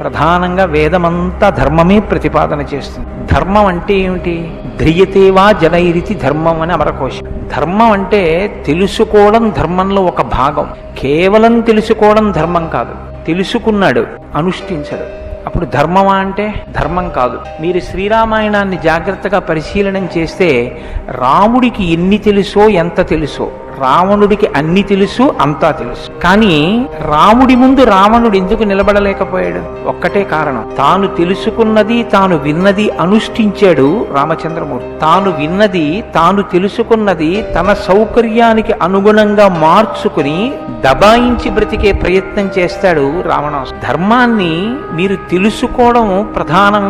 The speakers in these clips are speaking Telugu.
ప్రధానంగా వేదమంతా ధర్మమే ప్రతిపాదన చేస్తుంది. ధర్మం అంటే ఏమిటి? ధ్రియతేవా జనైరితి ధర్మం అని అమరకోశం. ధర్మం అంటే తెలుసుకోవడం ధర్మంలో ఒక భాగం. కేవలం తెలుసుకోవడం ధర్మం కాదు. తెలుసుకున్నాడు అనుష్ఠించడు. అప్పుడు ధర్మమా అంటే ధర్మం కాదు. మీరు శ్రీరామాయణాన్ని జాగ్రత్తగా పరిశీలనం చేస్తే రాముడికి ఎన్ని తెలుసో ఎంత తెలుసో రావణుడికి అన్ని తెలుసు అంతా తెలుసు. కానీ రాముడి ముందు రావణుడు ఎందుకు నిలబడలేకపోయాడు? ఒక్కటే కారణం. తాను తెలుసుకున్నది తాను విన్నది అనుష్ఠించాడు రామచంద్రమూర్తి. తాను విన్నది తాను తెలుసుకున్నది తన సౌకర్యానికి అనుగుణంగా మార్చుకుని దబాయించి బ్రతికే ప్రయత్నం చేస్తాడు రావణాసు ధర్మాన్ని మీరు తెలుసుకోవడం ప్రధానం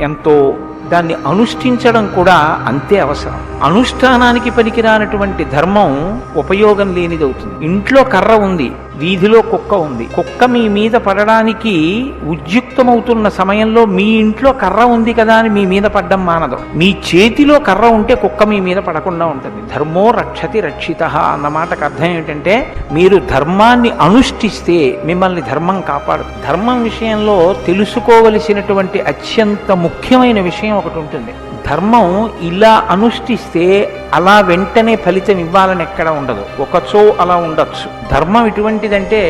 ఎంతో. దాన్ని అనుష్ఠించడం కూడా అంతే అవసరం. అనుష్ఠానానికి పనికిరానటువంటి ధర్మం ఉపయోగం లేనిదవుతుంది. ఇంట్లో కర్ర ఉంది. వీధిలో కుక్క ఉంది. కుక్క మీ మీద పడడానికి ఉద్యుక్తమవుతున్న సమయంలో మీ ఇంట్లో కర్ర ఉంది కదా అని మీ మీద పడ్డం మానదు. మీ చేతిలో కర్ర ఉంటే కుక్క మీ మీద పడకుండా ఉంటుంది. ధర్మో రక్షతి రక్షిత అన్న మాటకు అర్థం ఏంటంటే మీరు ధర్మాన్ని అనుష్ఠిస్తే మిమ్మల్ని ధర్మం కాపాడు ధర్మం విషయంలో తెలుసుకోవలసినటువంటి అత్యంత ముఖ్యమైన విషయం ఒకటి ఉంటుంది. ధర్మం ఇలా అనుష్ఠిస్తే అలా వెంటనే ఫలితం ఇవ్వాలని ఎక్కడ ఉండదు. ఒకచో అలా ఉండొచ్చు. ధర్మం ఎటువంటిదంటే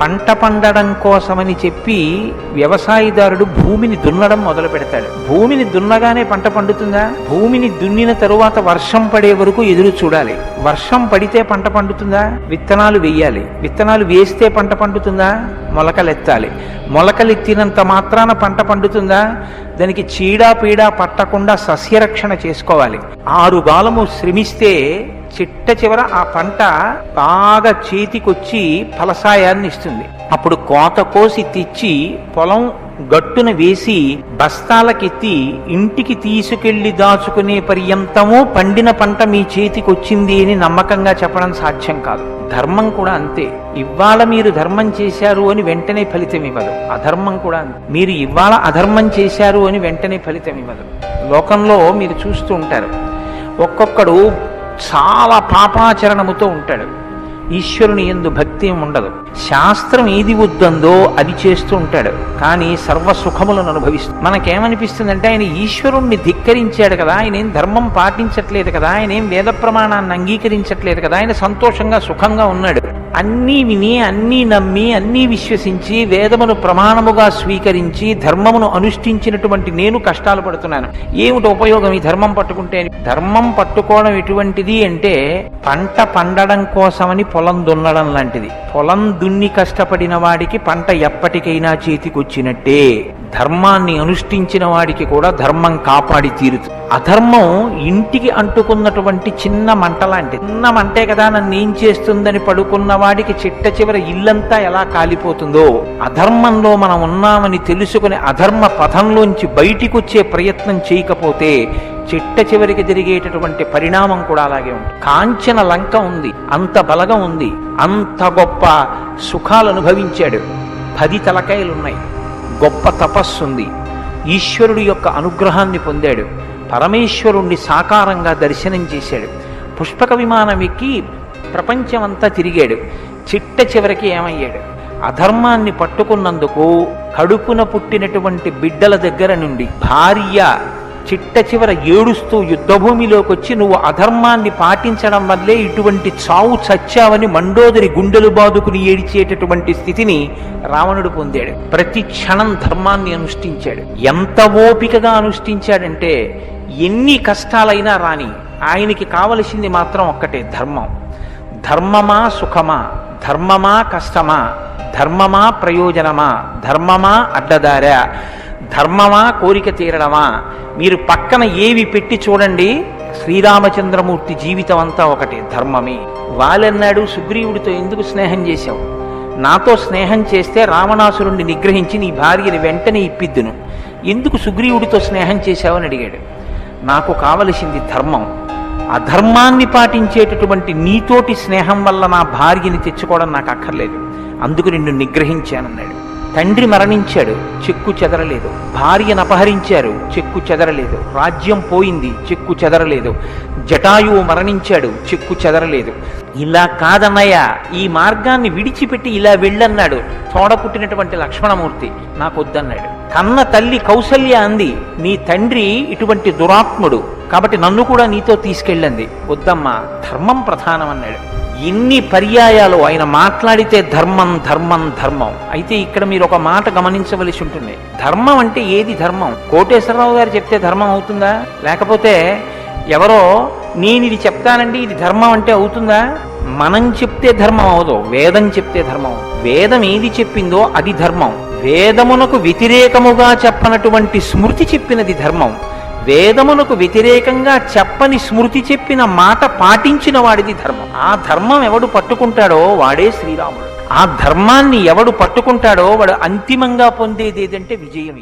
పంట పండడం కోసమని చెప్పి వ్యవసాయదారుడు భూమిని దున్నడం మొదలు పెడతాడు భూమిని దున్నగానే పంట పండుతుందా? భూమిని దున్నిన తరువాత వర్షం పడే వరకు ఎదురు చూడాలి. వర్షం పడితే పంట పండుతుందా? విత్తనాలు వేయాలి. విత్తనాలు వేస్తే పంట పండుతుందా? మొలకలెత్తాలి. మొలకలెత్తినంత మాత్రాన పంట పండుతుందా? దానికి చీడా పీడా పట్టకుండా సస్యరక్షణ చేసుకోవాలి. ఆరు బాలము శ్రమిస్తే చిట్ట చివర ఆ పంట బాగా చేతికొచ్చి ఫలసాయాన్ని ఇస్తుంది. అప్పుడు కోత కోసి తెచ్చి పొలం గట్టున వేసి బస్తాలకెత్తి ఇంటికి తీసుకెళ్ళి దాచుకునే పర్యంతము పండిన పంట మీ చేతికొచ్చింది అని నమ్మకంగా చెప్పడం సాధ్యం కాదు. ధర్మం కూడా అంతే. ఇవాళ మీరు ధర్మం చేశారు అని వెంటనే ఫలితం ఇవ్వదు. అధర్మం కూడా అంతే. మీరు ఇవాళ అధర్మం చేశారు అని వెంటనే ఫలితం ఇవ్వదు. లోకంలో మీరు చూస్తూ ఉంటారు. ఒక్కొక్కడు చాలా పాపాచరణముతో ఉంటాడు. ఈశ్వరుని ఎందు భక్తి ఏం ఉండదు శాస్త్రం ఏది వద్దందో అది చేస్తూ ఉంటాడు. కానీ సర్వ సుఖములను అనుభవిస్తూ మనకేమనిపిస్తుందంటే ఆయన ఈశ్వరుణ్ణి ధిక్కరించాడు కదా ఆయన ఏం ధర్మం పాటించట్లేదు కదా ఆయన ఏం వేద ప్రమాణాన్ని అంగీకరించట్లేదు కదా ఆయన సంతోషంగా సుఖంగా ఉన్నాడు. అన్నీ విని అన్నీ నమ్మి అన్నీ విశ్వసించి వేదమును ప్రమాణముగా స్వీకరించి ధర్మమును అనుష్ఠించినటువంటి నేను కష్టాలు పడుతున్నాను. ఏమిటి ఉపయోగం ఈ ధర్మం పట్టుకుంటే ధర్మం పట్టుకోవడం ఎటువంటిది అంటే పంట పండడం కోసమని పొలం దున్నడం లాంటిది. పొలం దున్ని కష్టపడిన వాడికి పంట ఎప్పటికైనా చేతికొచ్చినట్టే. ధర్మాన్ని అనుష్ఠించిన వాడికి కూడా ధర్మం కాపాడి తీరుతుంది. అధర్మం ఇంటికి అంటుకున్నటువంటి చిన్న మంట లాంటిది. చిన్న మంటే కదా నన్ను ఏం చేస్తుందని పడుకున్న వాడికి చిట్ట చివర ఇల్లంతా ఎలా కాలిపోతుందో అధర్మంలో మనం ఉన్నామని తెలుసుకుని అధర్మ పథంలోంచి బయటికొచ్చే ప్రయత్నం చేయకపోతే చిట్ట చివరికి జరిగేటటువంటి పరిణామం కూడా అలాగే ఉంది కాంచన లంక ఉంది అంత బలగం ఉంది అంత గొప్ప సుఖాలు అనుభవించాడు. పది తలకాయలున్నాయి గొప్ప తపస్సు ఉంది ఈశ్వరుడి యొక్క అనుగ్రహాన్ని పొందాడు. పరమేశ్వరుణ్ణి సాకారంగా దర్శనం చేశాడు. పుష్పక విమానం ఎక్కి ప్రపంచమంతా తిరిగాడు. చిట్ట చివరికి ఏమయ్యాడు? అధర్మాన్ని పట్టుకున్నందుకు కడుపున పుట్టినటువంటి బిడ్డల దగ్గర నుండి భార్య చిట్ట చివర ఏడుస్తూ యుద్ధభూమిలోకి వచ్చి నువ్వు అధర్మాన్ని పాటించడం వల్లే ఇటువంటి చావు చచ్చావని మండోదరి గుండెలు బాదుకుని ఏడిచేటటువంటి స్థితిని రావణుడు పొందాడు. ప్రతి క్షణం ధర్మాన్ని అనుష్ఠించాడు. ఎంత ఓపికగా అనుష్ఠించాడంటే ఎన్ని కష్టాలైనా రాని ఆయనకి కావలసింది మాత్రం ఒక్కటే ధర్మం. ధర్మమా సుఖమా? ధర్మమా కష్టమా? ధర్మమా ప్రయోజనమా? ధర్మమా అడ్డదారా? ధర్మమా కోరిక తీరడమా? మీరు పక్కన ఏవి పెట్టి చూడండి శ్రీరామచంద్రమూర్తి జీవితం అంతా ఒకటే ధర్మమే. వాలన్నాడు సుగ్రీవుడితో ఎందుకు స్నేహం చేశావు? నాతో స్నేహం చేస్తే రావణాసురుణ్ణి నిగ్రహించి నీ భార్యని వెంటనే ఇప్పిద్దును. ఎందుకు సుగ్రీవుడితో స్నేహం చేశావని అడిగాడు. నాకు కావలసింది ధర్మం. అధర్మాన్ని పాటించేటటువంటి నీతోటి స్నేహం వల్ల నా భార్యని తెచ్చుకోవడం నాకు అక్కర్లేదు. అందుకు నిన్ను నిగ్రహించానన్నాడు. తండ్రి మరణించాడు చెక్కు చెదరలేదు. భార్యను అపహరించారు చెక్కు చెదరలేదు. రాజ్యం పోయింది చెక్కు చెదరలేదు. జటాయువు మరణించాడు చెక్కు చెదరలేదు. ఇలా కాదన్నయ్య ఈ మార్గాన్ని విడిచిపెట్టి ఇలా వెళ్ళన్నాడు. తోడ పుట్టినటువంటి లక్ష్మణమూర్తి నాకు వద్దన్నాడు కన్న తల్లి కౌసల్య అంది నీ తండ్రి ఇటువంటి దురాత్ముడు. కాబట్టి నన్ను కూడా నీతో తీసుకెళ్ళండి. వద్దమ్మా ధర్మం ప్రధానం అన్నాడు ఎన్ని పర్యాయాలు ఆయన మాట్లాడితే ధర్మం ధర్మం ధర్మం. అయితే ఇక్కడ మీరు ఒక మాట గమనించవలసి ఉంటుంది. ధర్మం అంటే ఏది ధర్మం? కోటేశ్వరరావు గారు చెప్తే ధర్మం అవుతుందా? లేకపోతే ఎవరో నేను ఇది చెప్తానండి ఇది ధర్మం అంటే అవుతుందా? మనం చెప్తే ధర్మం అవదు వేదం చెప్తే ధర్మం. వేదం ఏది చెప్పిందో అది ధర్మం. వేదమునకు వ్యతిరేకముగా చెప్పనటువంటి స్మృతి చెప్పినది ధర్మం. వేదమునకు వ్యతిరేకంగా చెప్పని స్మృతి చెప్పిన మాట పాటించిన వాడిది ధర్మం. ఆ ధర్మం ఎవడు పట్టుకుంటాడో వాడే శ్రీరాముడు. ఆ ధర్మాన్ని ఎవడు పట్టుకుంటాడో వాడు అంతిమంగా పొందేది ఏదంటే విజయం